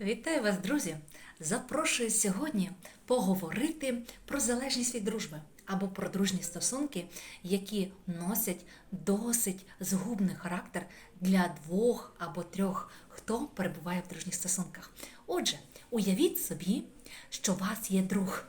Вітаю вас, друзі! Запрошую сьогодні поговорити про залежність від дружби або про дружні стосунки, які носять досить згубний характер для двох або трьох, хто перебуває в дружніх стосунках. Отже, уявіть собі, що у вас є друг.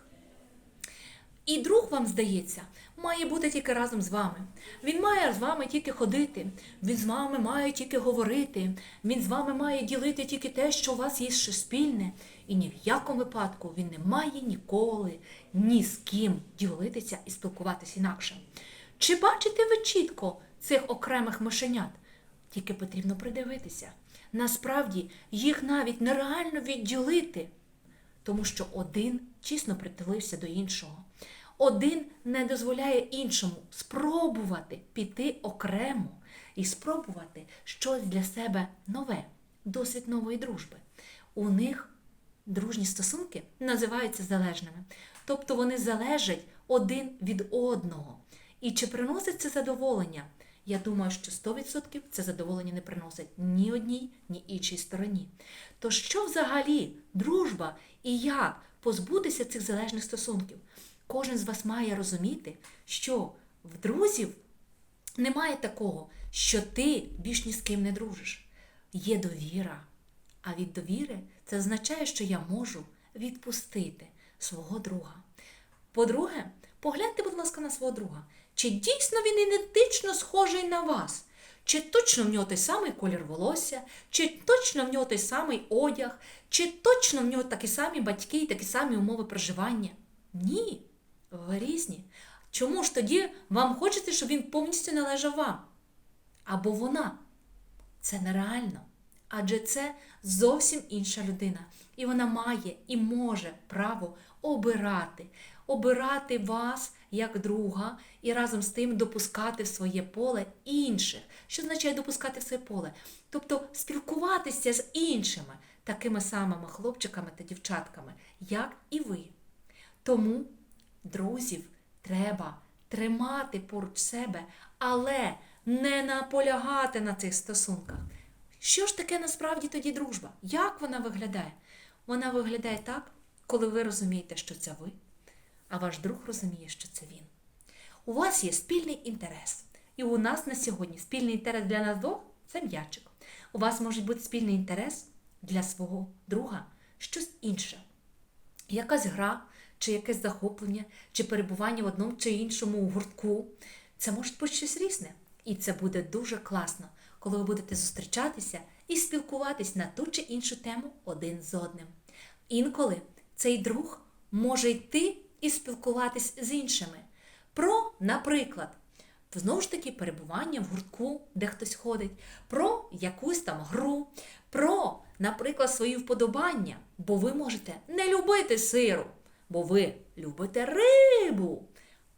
І друг вам здається, має бути тільки разом з вами. Він має з вами тільки ходити, він з вами має тільки говорити, він з вами має ділити тільки те, що у вас є щось спільне. І ні в якому випадку він не має ніколи ні з ким ділитися і спілкуватися інакше. Чи бачите ви чітко цих окремих мишенят? Тільки потрібно придивитися. Насправді їх навіть нереально відділити тому що один тісно притулився до іншого. Один не дозволяє іншому спробувати піти окремо і спробувати щось для себе нове, досвід нової дружби. У них дружні стосунки називаються залежними, тобто вони залежать один від одного. І чи приносить це задоволення? Я думаю, що 100% це задоволення не приносить ні одній, ні іншій стороні. То що взагалі дружба і як позбутися цих залежних стосунків? Кожен з вас має розуміти, що в друзів немає такого, що ти більш ні з ким не дружиш. Є довіра. А від довіри це означає, що я можу відпустити свого друга. По-друге, погляньте, будь ласка, на свого друга. Чи дійсно він ідентично схожий на вас? Чи точно в нього той самий колір волосся, чи точно в нього той самий одяг, чи точно в нього такі самі батьки і такі самі умови проживання? Ні, ви різні. Чому ж тоді вам хочеться, щоб він повністю належав вам? Або вона? Це нереально. Адже це зовсім інша людина. І вона має і може право обирати, обирати вас як друга і разом з тим допускати в своє поле інших. Що означає допускати в своє поле? Тобто спілкуватися з іншими, такими самими хлопчиками та дівчатками, як і ви. Тому друзів треба тримати поруч себе, але не наполягати на цих стосунках. Що ж таке насправді тоді дружба? Як вона виглядає? Вона виглядає так, коли ви розумієте, що це ви, а ваш друг розуміє, що це він. У вас є спільний інтерес. І у нас на сьогодні спільний інтерес для нас двох це м'ячик. У вас може бути спільний інтерес для свого друга щось інше. Якась гра, чи якесь захоплення, чи перебування в одному чи іншому гуртку. Це може бути щось різне. І це буде дуже класно, коли ви будете зустрічатися і спілкуватись на ту чи іншу тему один з одним. Інколи цей друг може йти і спілкуватись з іншими. Про, наприклад, знову ж таки перебування в гуртку, де хтось ходить, про якусь там гру, про, наприклад, свої вподобання, бо ви можете не любити сиру, бо ви любите рибу.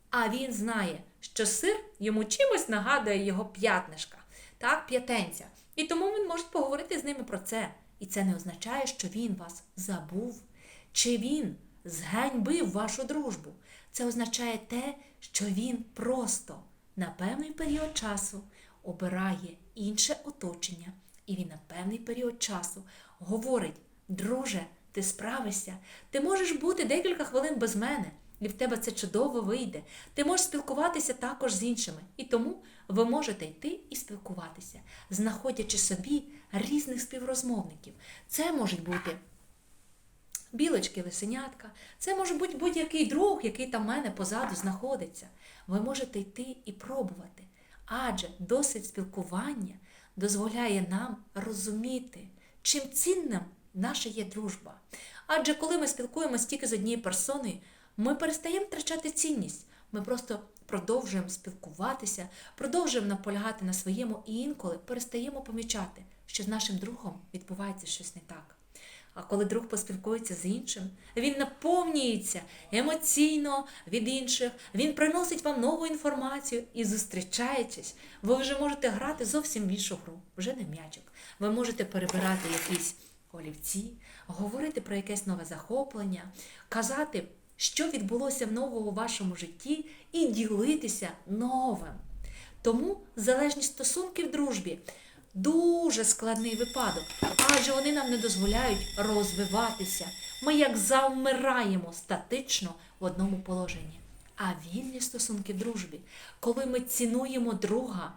А він знає, що сир йому чимось нагадує його п'ятнишка, так, п'ятенця. І тому він може поговорити з ними про це. І це не означає, що він вас забув, чи він зганьбив вашу дружбу. Це означає те, що він просто на певний період часу обирає інше оточення, і він на певний період часу говорить: друже, ти справишся, ти можеш бути декілька хвилин без мене. І в тебе це чудово вийде. Ти можеш спілкуватися також з іншими. І тому ви можете йти і спілкуватися, знаходячи собі різних співрозмовників. Це можуть бути білочки, лисенятка, це може бути будь-який друг, який там в мене позаду знаходиться. Ви можете йти і пробувати. Адже досвід спілкування дозволяє нам розуміти, чим цінним наша є дружба. Адже коли ми спілкуємося тільки з однією персоною, ми перестаємо втрачати цінність. Ми просто продовжуємо спілкуватися, продовжуємо наполягати на своєму і інколи перестаємо помічати, що з нашим другом відбувається щось не так. А коли друг поспілкується з іншим, він наповнюється емоційно від інших, він приносить вам нову інформацію і зустрічаючись, ви вже можете грати зовсім іншу гру, вже не м'ячик. Ви можете перебирати якісь олівці, говорити про якесь нове захоплення, казати, що відбулося в новому у вашому житті, і ділитися новим. Тому залежність стосунків в дружбі дуже складний випадок, адже вони нам не дозволяють розвиватися. Ми як завмираємо статично в одному положенні. А вільні стосунки в дружбі, коли ми цінуємо друга,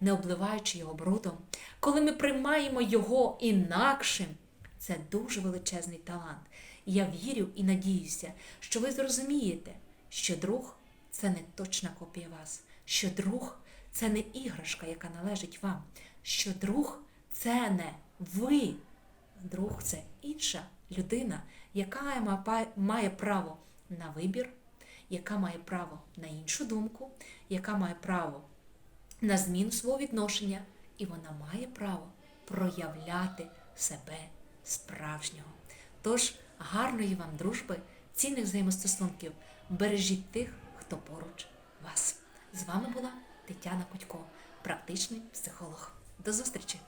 не обливаючи його брудом, коли ми приймаємо його інакшим, це дуже величезний талант. І я вірю і надіюся, що ви зрозумієте, що друг це не точна копія вас, що друг це не іграшка, яка належить вам, що друг це не ви. Друг це інша людина, яка має право на вибір, яка має право на іншу думку, яка має право на зміну свого відношення, і вона має право проявляти себе справжнього. Тож гарної вам дружби, цінних взаємостосунків, бережіть тих, хто поруч вас. З вами була Тетяна Кутько, практичний психолог. До зустрічі!